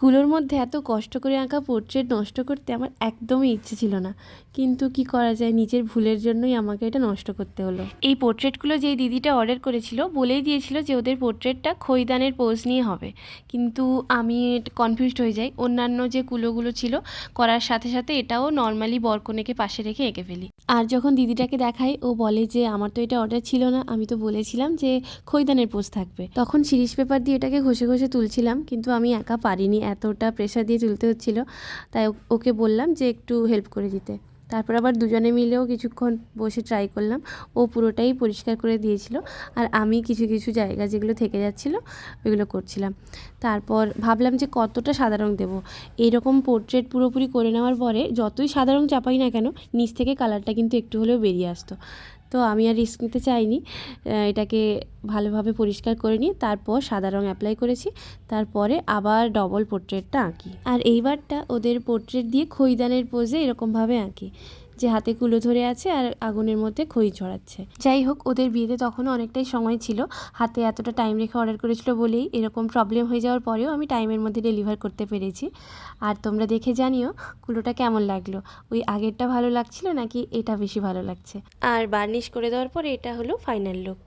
কুলোর মধ্যে এত কষ্ট করে আঁকা পোর্ট্রেট নষ্ট করতে আমার একদমই ইচ্ছে ছিল না। কিন্তু কি করা যায়? নিজের ভুলের জন্যই আমাকে এটা নষ্ট করতে হলো। এই পোর্ট্রেটগুলো যেই দিদিটা অর্ডার করেছিল বলেই দিয়েছিল যে ওদের পোর্ট্রেটটা খৈদানের পোজ নিয়ে হবে। কিন্তু আমি কনফিউজড হয়ে যাই। অন্যান্য যে কুলোগুলো ছিল করার সাথে সাথে এটাও নর্মালি বরকনেকে পাশে রেখে এঁকে ফেলি। আর যখন দিদিটাকে দেখাই ও বলে যে আমার তো এটা অর্ডার ছিল না। আমি তো বলেছিলাম যে খৈদানের পোজ থাকবে। তখন সিরিজ পেপার দিয়ে এটাকে ঘষে ঘষে তুলছিলাম কিন্তু আমি একা পারিনি। এতটা প্রেশার দিয়ে তুলতে হচ্ছিল, তাই ওকে বললাম যে একটু হেল্প করে দিতে। তারপর আবার দুজনে মিলেও কিছুক্ষণ বসে ট্রাই করলাম, ও পুরোটাই পরিষ্কার করে দিয়েছিল আর আমি কিছু কিছু জায়গা যেগুলো থেকে যাচ্ছিল ওইগুলো করছিলাম। তারপর ভাবলাম যে কতটা সাদা রং দেবো। এইরকম পোর্ট্রেট পুরোপুরি করে নেওয়ার পরে যতই সাদা রং চাপাই না কেন, নিচ থেকে কালারটা কিন্তু একটু হলেও বেরিয়ে আসতো। তো আমি আর রিস্ক নিতে চাইনি। এটাকে ভালোভাবে পরিষ্কার করে নিয়ে তারপর সাদা রং অ্যাপ্লাই করেছি। তারপরে আবার ডবল পোর্ট্রেটটা আঁকি। আর এইবারটা ওদের পোর্ট্রেট দিয়ে খৈদানের পোজে এরকমভাবে আঁকি। যে হাতে কুলো ধরে আছে আর আগুনের মধ্যে খই ছড়াচ্ছে। যাই হোক ওদের বিয়েতে তখনও অনেকটাই সময় ছিল। হাতে এতটা টাইম রেখে অর্ডার করেছিল বলেই এরকম প্রবলেম হয়ে যাওয়ার পরেও আমি টাইমের মধ্যে ডেলিভার করতে পেরেছি। আর তোমরা দেখে জানিও কুলোটা কেমন লাগল? ওই আগেরটা ভালো লাগছিল নাকি এটা বেশি ভালো লাগছে? আর বার্নিশ করে দেওয়ার পরে এটা হলো ফাইনাল লুক